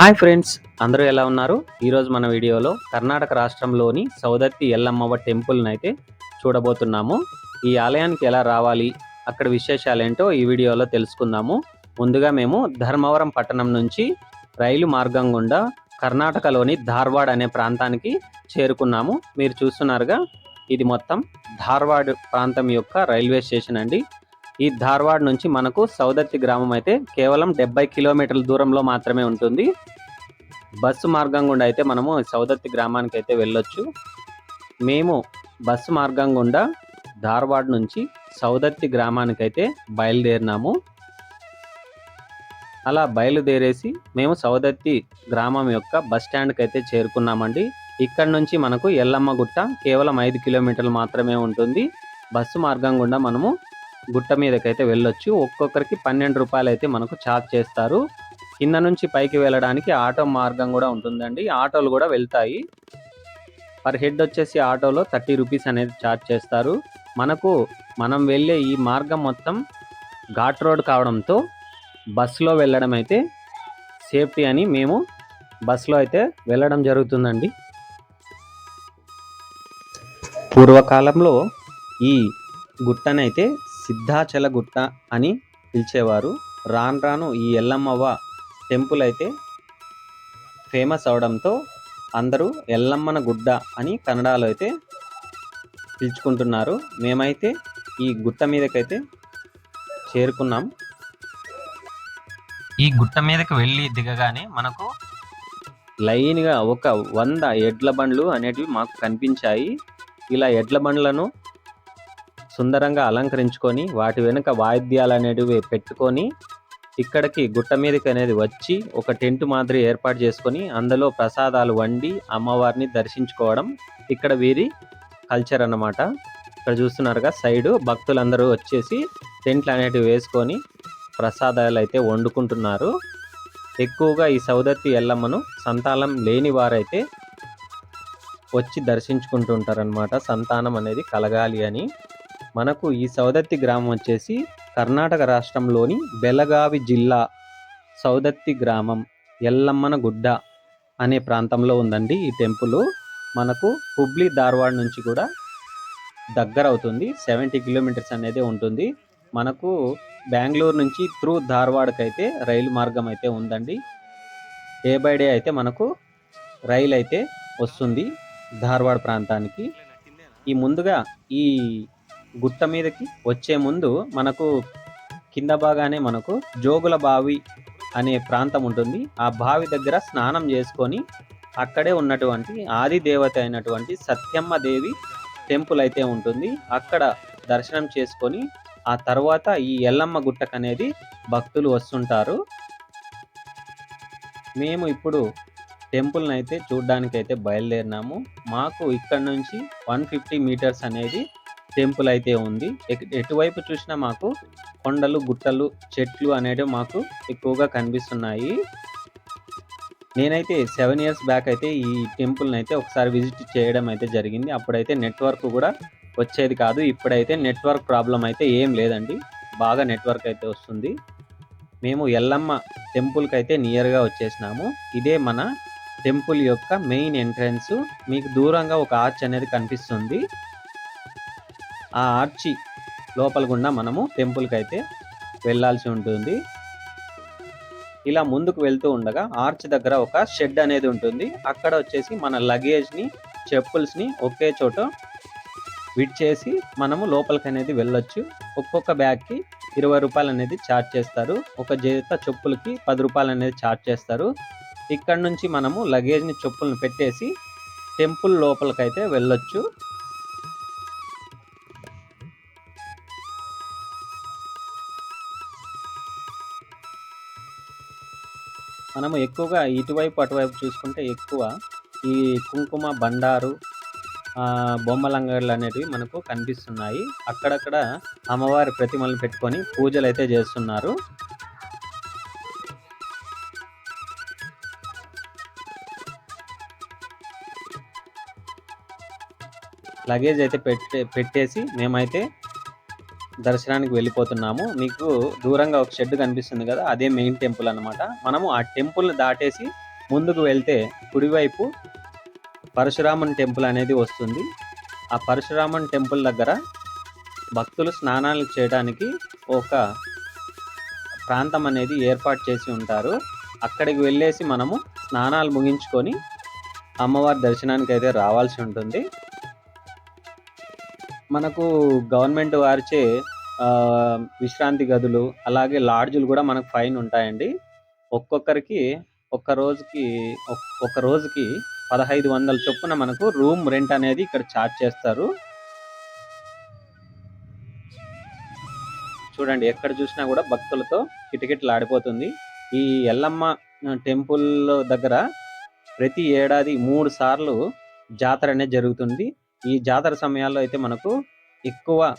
Hi friends అందరూ ఎలా ఉన్నారు? ఈరోజు మన వీడియోలో కర్ణాటక రాష్ట్రంలోని సౌదత్తి ఎల్లమ్మవ టెంపుల్ని అయితే చూడబోతున్నాము. ఈ ఆలయానికి ఎలా రావాలి అక్కడ విశేషాలు ఏంటో ఈ వీడియోలో తెలుసుకుందాము. ముందుగా మేము ధర్మవరం పట్టణం నుంచి రైలు మార్గం గుండా కర్ణాటకలోని ధార్వాడ్ అనే ప్రాంతానికి చేరుకున్నాము. మీరు చూస్తున్నారుగా ఇది మొత్తం ధార్వాడ్ ప్రాంతం యొక్క రైల్వే స్టేషన్ అండి. ఈ ధార్వాడ్ నుంచి మనకు సౌదత్తి గ్రామం అయితే కేవలం డెబ్బై కిలోమీటర్ల దూరంలో మాత్రమే ఉంటుంది. బస్సు మార్గం గుండా అయితే మనము సౌదత్తి గ్రామానికి అయితే వెళ్ళొచ్చు. మేము బస్సు మార్గం గుండా ధార్వాడ్ నుంచి సౌదత్తి గ్రామానికి అయితే బయలుదేరినాము. అలా బయలుదేరేసి మేము సౌదత్తి గ్రామం యొక్క బస్ స్టాండ్కి అయితే చేరుకున్నామండి. ఇక్కడ నుంచి మనకు ఎల్లమ్మ గుట్ట కేవలం ఐదు కిలోమీటర్లు మాత్రమే ఉంటుంది. బస్సు మార్గం గుండా మనము గుట్ట మీదకైతే వెళ్ళొచ్చు. ఒక్కొక్కరికి పన్నెండు రూపాయలు అయితే మనకు ఛార్జ్ చేస్తారు. కింద నుంచి పైకి వెళ్ళడానికి ఆటో మార్గం కూడా ఉంటుందండి. ఆటోలు కూడా వెళ్తాయి. పర్ హెడ్ వచ్చేసి ఆటోలో థర్టీ రూపీస్ అనేది ఛార్జ్ చేస్తారు. మనకు మనం వెళ్ళే ఈ మార్గం మొత్తం ఘాట్ రోడ్ కావడంతో బస్సులో వెళ్ళడం అయితే సేఫ్టీ అని మేము బస్సులో అయితే వెళ్ళడం జరుగుతుందండి. పూర్వకాలంలో ఈ గుట్టనైతే సిద్ధాచల గుట్ట అని పిలిచేవారు. రాను రాను ఈ ఎల్లమ్మవ్వ టెంపుల్ అయితే ఫేమస్ అవడంతో అందరూ ఎల్లమ్మన గుడ్డ అని కన్నడలో అయితే పిలుచుకుంటున్నారు. మేమైతే ఈ గుట్ట మీదకైతే చేరుకున్నాం. ఈ గుట్ట మీదకి వెళ్ళి దిగగానే మనకు లైన్గా ఒక వంద ఎడ్ల బండ్లు అనేటివి మాకు కనిపించాయి. ఇలా ఎడ్ల బండ్లను సుందరంగా అలంకరించుకొని వాటి వెనుక వాయిద్యాలు అనేటివి పెట్టుకొని ఇక్కడికి గుట్ట మీదకి అనేది వచ్చి ఒక టెంట్ మాదిరి ఏర్పాటు చేసుకొని అందులో ప్రసాదాలు వండి అమ్మవారిని దర్శించుకోవడం ఇక్కడ వీరి కల్చర్ అన్నమాట. ఇక్కడ చూస్తున్నారుగా సైడు భక్తులందరూ వచ్చేసి టెంట్లు అనేటివి వేసుకొని ప్రసాదాలు అయితే వండుకుంటున్నారు. ఎక్కువగా ఈ సౌదత్తి ఎల్లమ్మను సంతానం లేని వారైతే వచ్చి దర్శించుకుంటుంటారనమాట సంతానం అనేది కలగాలి అని. మనకు ఈ సౌదత్తి గ్రామం వచ్చేసి కర్ణాటక రాష్ట్రంలోని బెలగావి జిల్లా సౌదత్తి గ్రామం ఎల్లమ్మన గుడ్డ అనే ప్రాంతంలో ఉందండి ఈ టెంపుల్. మనకు హుబ్లీ ధార్వాడ్ నుంచి కూడా దగ్గర అవుతుంది. సెవెంటీ కిలోమీటర్స్ అనేది ఉంటుంది. మనకు బెంగళూరు నుంచి త్రూ ధార్వాడ్కి అయితే రైలు మార్గం అయితే ఉందండి. డే బై డే అయితే మనకు రైలు అయితే వస్తుంది ధార్వాడ్ ప్రాంతానికి. ఈ ముందుగా ఈ గుట్ట మీదకి వచ్చే ముందు మనకు కింద బాగానే మనకు జోగుల బావి అనే ప్రాంతం ఉంటుంది. ఆ బావి దగ్గర స్నానం చేసుకొని అక్కడే ఉన్నటువంటి ఆది దేవత అయినటువంటి సత్యమ్మ దేవి టెంపుల్ అయితే ఉంటుంది. అక్కడ దర్శనం చేసుకొని ఆ తర్వాత ఈ ఎల్లమ్మ గుట్టకు అనేది భక్తులు వస్తుంటారు. మేము ఇప్పుడు టెంపుల్ని అయితే చూడడానికి అయితే బయలుదేరినాము. మాకు ఇక్కడ నుంచి వన్ ఫిఫ్టీ మీటర్స్ అనేది టెంపుల్ అయితే ఉంది. ఎటువైపు చూసినా మాకు కొండలు గుట్టలు చెట్లు అనేటివి మాకు ఎక్కువగా కనిపిస్తున్నాయి. నేనైతే సెవెన్ ఇయర్స్ బ్యాక్ అయితే ఈ టెంపుల్ని అయితే ఒకసారి విజిట్ చేయడం అయితే జరిగింది. అప్పుడైతే నెట్వర్క్ కూడా వచ్చేది కాదు. ఇప్పుడైతే నెట్వర్క్ ప్రాబ్లం అయితే ఏం లేదండి. బాగా నెట్వర్క్ అయితే వస్తుంది. మేము ఎల్లమ్మ టెంపుల్కి అయితే నియర్గా వచ్చేసినాము. ఇదే మన టెంపుల్ యొక్క మెయిన్ ఎంట్రన్స్. మీకు దూరంగా ఒక ఆర్చ్ అనేది కనిపిస్తుంది. ఆ ఆర్చి లోపల గుండా మనము టెంపుల్కి అయితే వెళ్ళాల్సి ఉంటుంది. ఇలా ముందుకు వెళ్తూ ఉండగా ఆర్చ్ దగ్గర ఒక షెడ్ అనేది ఉంటుంది. అక్కడ వచ్చేసి మన లగేజ్ని చెప్పుల్స్ని ఒకే చోట విడిచేసి మనము లోపలికి అనేది వెళ్ళొచ్చు. ఒక్కొక్క బ్యాగ్కి ఇరవై రూపాయలు అనేది ఛార్జ్ చేస్తారు. ఒక జత చెప్పులకి పది రూపాయలు అనేది ఛార్జ్ చేస్తారు. ఇక్కడ నుంచి మనము లగేజ్ని చెప్పులను పెట్టేసి టెంపుల్ లోపలికైతే వెళ్ళొచ్చు. మనము ఎక్కువగా ఇటువైపు అటువైపు చూసుకుంటే ఎక్కువ ఈ కుంకుమ బండారు ఆ, బొమ్మలంగళ్ళు అనేటివి మనకు కనిపిస్తున్నాయి. అక్కడక్కడ అమ్మవారి ప్రతిమలను పెట్టుకొని పూజలు అయితే చేస్తున్నారు. లగేజ్ అయితే పెట్టే పెట్టేసి మేమైతే దర్శనానికి వెళ్ళిపోతున్నాము. మీకు దూరంగా ఒక షెడ్ కనిపిస్తుంది కదా అదే మెయిన్ టెంపుల్ అనమాట మనము ఆ టెంపుల్ని దాటేసి ముందుకు వెళ్తే కుడివైపు పరశురామన్ టెంపుల్ అనేది వస్తుంది. ఆ పరశురామన్ టెంపుల్ దగ్గర భక్తులు స్నానాలు చేయడానికి ఒక ప్రాంతం అనేది ఏర్పాటు చేసి ఉంటారు. అక్కడికి వెళ్ళేసి మనము స్నానాలు ముగించుకొని అమ్మవారి దర్శనానికి అయితే రావాల్సి ఉంటుంది. మనకు గవర్నమెంట్ వారిచే ఆ, విశ్రాంతి గదులు అలాగే లాడ్జులు కూడా మనకు ఫైన్ ఉంటాయండి. ఒక్కొక్కరికి ఒక్క రోజుకి ఒక్క ఒక రోజుకి పదహైదు వందల చొప్పున మనకు రూమ్ రెంట్ అనేది ఇక్కడ ఛార్జ్ చేస్తారు. చూడండి ఎక్కడ చూసినా కూడా భక్తులతో కిటకిటలాడిపోతుంది. ఈ ఎల్లమ్మ టెంపుల్ దగ్గర ప్రతి ఏడాది మూడు సార్లు జాతర అనేది జరుగుతుంది. ఈ జాతర సమయాల్లో అయితే మనకు ఎక్కువ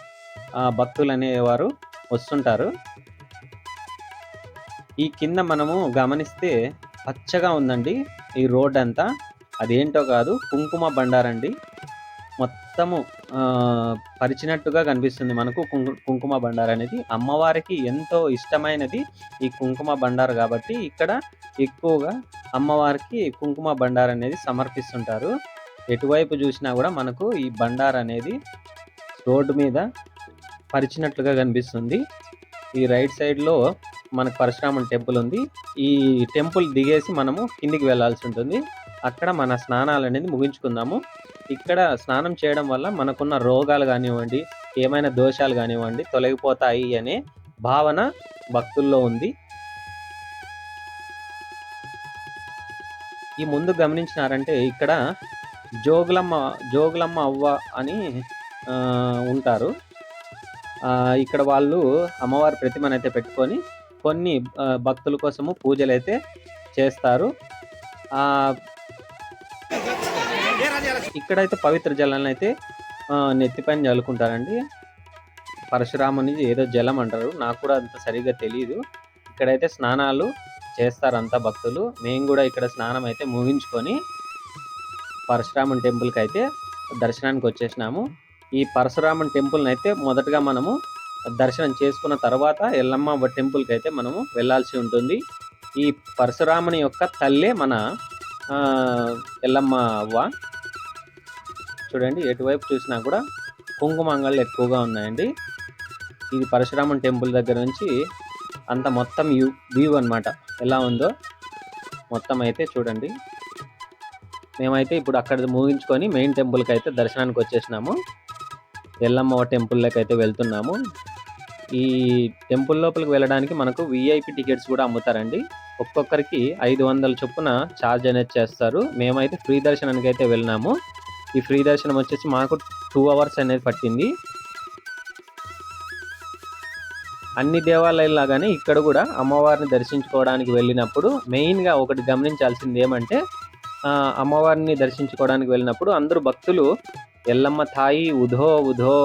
ఆ, భక్తులు అనేవారు వస్తుంటారు. ఈ కింద మనము గమనిస్తే పచ్చగా ఉందండి ఈ రోడ్ అంతా అదేంటో కాదు కుంకుమ బండారండి. మొత్తము పరిచినట్టుగా కనిపిస్తుంది మనకు కుంకు- కుంకుమ బండార్ అనేది. అమ్మవారికి ఎంతో ఇష్టమైనది ఈ కుంకుమ బండారు కాబట్టి ఇక్కడ ఎక్కువగా అమ్మవారికి కుంకుమ బండార్ అనేది సమర్పిస్తుంటారు. ఎటువైపు చూసినా కూడా మనకు ఈ బండార్ అనేది రోడ్డు మీద పరిచినట్లుగా కనిపిస్తుంది. ఈ రైట్ సైడ్లో మనకు పరశురామన్ టెంపుల్ ఉంది. ఈ టెంపుల్ దిగేసి మనము కిందికి వెళ్ళాల్సి ఉంటుంది. అక్కడ మన స్నానాలు అనేది ముగించుకుందాము. ఇక్కడ స్నానం చేయడం వల్ల మనకున్న రోగాలు కానివ్వండి ఏమైనా దోషాలు కానివ్వండి తొలగిపోతాయి అనే భావన భక్తుల్లో ఉంది. ఈ ముందు గమనించినారంటే ఇక్కడ జోగులమ్మ జోగులమ్మ అవ్వ అని ఉంటారు. ఇక్కడ వాళ్ళు అమ్మవారి ప్రతిమను అయితే పెట్టుకొని కొన్ని భక్తుల కోసము పూజలు అయితే చేస్తారు. ఇక్కడ ఇక్కడైతే పవిత్ర జలాన్ని అయితే నెత్తిపైన చల్లుకుంటారండి పరశురాముని ఏదో జలం అంటారు. నాకు కూడా అంత సరిగ్గా తెలియదు ఇక్కడైతే స్నానాలు చేస్తారంతా భక్తులు. మేము కూడా ఇక్కడ స్నానం అయితే ముగించుకొని పరశురామన్ టెంపుల్కి అయితే దర్శనానికి వచ్చేసినాము. ఈ పరశురామన్ టెంపుల్ని అయితే మొదటగా మనము దర్శనం చేసుకున్న తర్వాత ఎల్లమ్మ టెంపుల్కి అయితే మనము వెళ్ళాల్సి ఉంటుంది. ఈ పరశురాముని యొక్క తల్లే మన ఎల్లమ్మ అవ్వ. చూడండి ఎటువైపు చూసినా కూడా కుంకుమంగళ్ళు ఎక్కువగా ఉన్నాయండి. ఇది పరశురామన్ టెంపుల్ దగ్గర నుంచి అంత మొత్తం వ్యూ వ్యూ అనమాట ఎలా ఉందో మొత్తం అయితే చూడండి. మేమైతే ఇప్పుడు అక్కడ ముగించుకొని మెయిన్ టెంపుల్కి అయితే దర్శనానికి వచ్చేసినాము ఎల్లమ్మ టెంపుల్లోకి అయితే వెళ్తున్నాము. ఈ టెంపుల్ లోపలికి వెళ్ళడానికి మనకు విఐపి టికెట్స్ కూడా అమ్ముతారండి. ఒక్కొక్కరికి ఐదు వందల చొప్పున ఛార్జ్ అనేది చేస్తారు. మేమైతే ఫ్రీ దర్శనానికి అయితే వెళ్ళినాము. ఈ ఫ్రీ దర్శనం వచ్చేసి మాకు టూ అవర్స్ అనేది పట్టింది. అన్ని దేవాలయాల్లాగానే ఇక్కడ కూడా అమ్మవారిని దర్శించుకోవడానికి వెళ్ళినప్పుడు మెయిన్గా ఒకటి గమనించాల్సింది ఏమంటే అమ్మవారిని దర్శించుకోవడానికి వెళ్ళినప్పుడు అందరూ భక్తులు ఎల్లమ్మ తాయి ఉధో ఉధో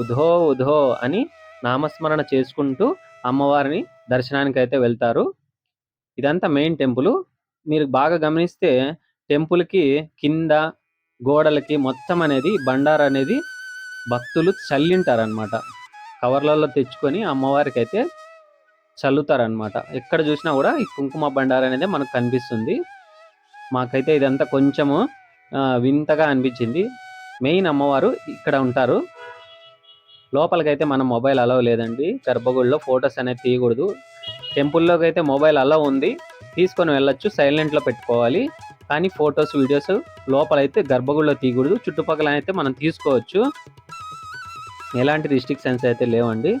ఉధో ఉధో అని నామస్మరణ చేసుకుంటూ అమ్మవారిని దర్శనానికి అయితే వెళ్తారు. ఇదంతా మెయిన్ టెంపుల్. మీరు బాగా గమనిస్తే టెంపుల్కి కింద గోడలకి మొత్తం అనేది బండార్ అనేది భక్తులు చల్లింటారనమాట కవర్లలో తెచ్చుకొని అమ్మవారికి అయితే చల్లుతారనమాట ఎక్కడ చూసినా కూడా ఈ కుంకుమ బండార్ అనేది మనకు కనిపిస్తుంది. మాకైతే ఇదంతా కొంచెము వింతగా అనిపించింది. మెయిన్ అమ్మవారు ఇక్కడ ఉంటారు. లోపలికైతే మన మొబైల్ అలవ్ లేదండి. గర్భగుడిలో ఫొటోస్ అనేది తీయకూడదు. టెంపుల్లోకి అయితే మొబైల్ అలవ్ ఉంది. తీసుకొని వెళ్ళొచ్చు సైలెంట్లో పెట్టుకోవాలి. కానీ ఫొటోస్ వీడియోస్ లోపలైతే గర్భగుడిలో తీయకూడదు. చుట్టుపక్కల అయితే మనం తీసుకోవచ్చు. ఎలాంటి రిస్ట్రిక్షన్స్ అయితే లేవండి.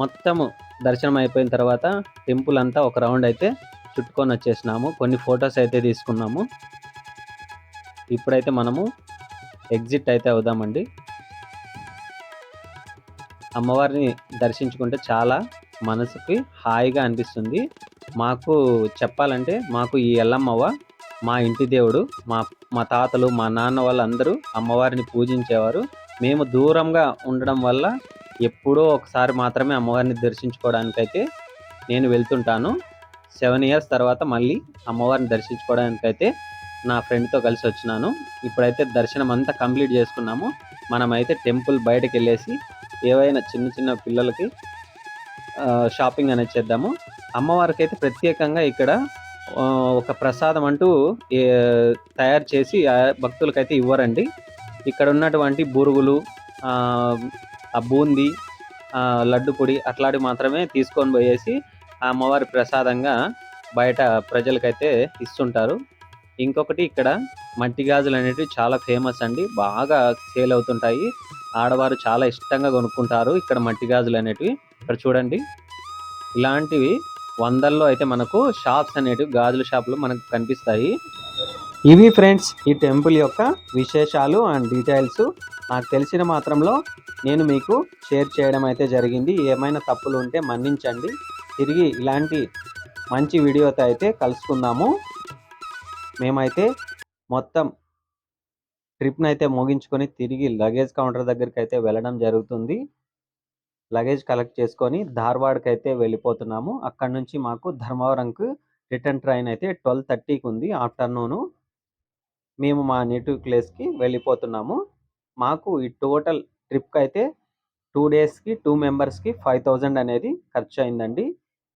మొత్తము దర్శనం అయిపోయిన తర్వాత టెంపుల్ అంతా ఒక రౌండ్ అయితే చుట్టుకొని వచ్చేసినాము. కొన్ని ఫొటోస్ అయితే తీసుకున్నాము. ఇప్పుడైతే మనము ఎగ్జిట్ అయితే అవుదామండి. అమ్మవారిని దర్శించుకుంటే చాలా మనసుకి హాయిగా అనిపిస్తుంది. మాకు చెప్పాలంటే మాకు ఈ ఎల్లమ్మవ్వ మా ఇంటి దేవుడు మా మా తాతలు మా నాన్న వాళ్ళందరూ అమ్మవారిని పూజించేవారు. మేము దూరంగా ఉండడం వల్ల ఎప్పుడో ఒకసారి మాత్రమే అమ్మవారిని దర్శించుకోవడానికైతే నేను వెళ్తుంటాను. సెవెన్ ఇయర్స్ తర్వాత మళ్ళీ అమ్మవారిని దర్శించుకోవడానికైతే నా ఫ్రెండ్తో కలిసి వచ్చినాను. ఇప్పుడైతే దర్శనం అంతా కంప్లీట్ చేసుకున్నాము. మనమైతే టెంపుల్ బయటకు వెళ్ళేసి ఏవైనా చిన్న చిన్న పిల్లలకి షాపింగ్ అనేది చేద్దాము. అమ్మవారికి అయితే ప్రత్యేకంగా ఇక్కడ ఒక ప్రసాదం అంటూ తయారు చేసి భక్తులకైతే ఇవ్వరండి. ఇక్కడ ఉన్నటువంటి బురుగులు ఆ, బూందీ లడ్డు పొడి అట్లాంటివి మాత్రమే తీసుకొని పోయేసి ఆ అమ్మవారి ప్రసాదంగా బయట ప్రజలకైతే ఇస్తుంటారు. ఇంకొకటి ఇక్కడ మట్టి గాజులు అనేవి చాలా ఫేమస్ అండి. బాగా సేల్ అవుతుంటాయి. ఆడవారు చాలా ఇష్టంగా కొనుక్కుంటారు ఇక్కడ మట్టి గాజులు అనేటివి. ఇక్కడ చూడండి. ఇలాంటివి వందల్లో అయితే మనకు షాప్స్ అనేటివి గాజుల షాపులు మనకు కనిపిస్తాయి. ఇవి ఫ్రెండ్స్ ఈ టెంపుల్ యొక్క విశేషాలు అండ్ డీటెయిల్స్. నాకు తెలిసిన మాత్రంలో నేను మీకు షేర్ చేయడం అయితే జరిగింది. ఏమైనా తప్పులు ఉంటే మన్నించండి. తిరిగి ఇలాంటి మంచి వీడియోతో అయితే కలుసుకుందాము. మేమైతే మొత్తం ట్రిప్ని అయితే ముగించుకొని తిరిగి లగేజ్ కౌంటర్ దగ్గరికి అయితే వెళ్ళడం జరుగుతుంది. లగేజ్ కలెక్ట్ చేసుకొని ధార్వాడ్కి అయితే వెళ్ళిపోతున్నాము. అక్కడ నుంచి మాకు ధర్మవరంకు రిటర్న్ ట్రైన్ అయితే ట్వెల్వ్ థర్టీకి ఉంది ఆఫ్టర్నూను. మేము మా నేటివ్ ప్లేస్కి వెళ్ళిపోతున్నాము. మాకు ఈ టోటల్ ట్రిప్కి అయితే టూ డేస్కి టూ మెంబర్స్కి ఫైవ్ థౌజండ్ అనేది ఖర్చు అయిందండి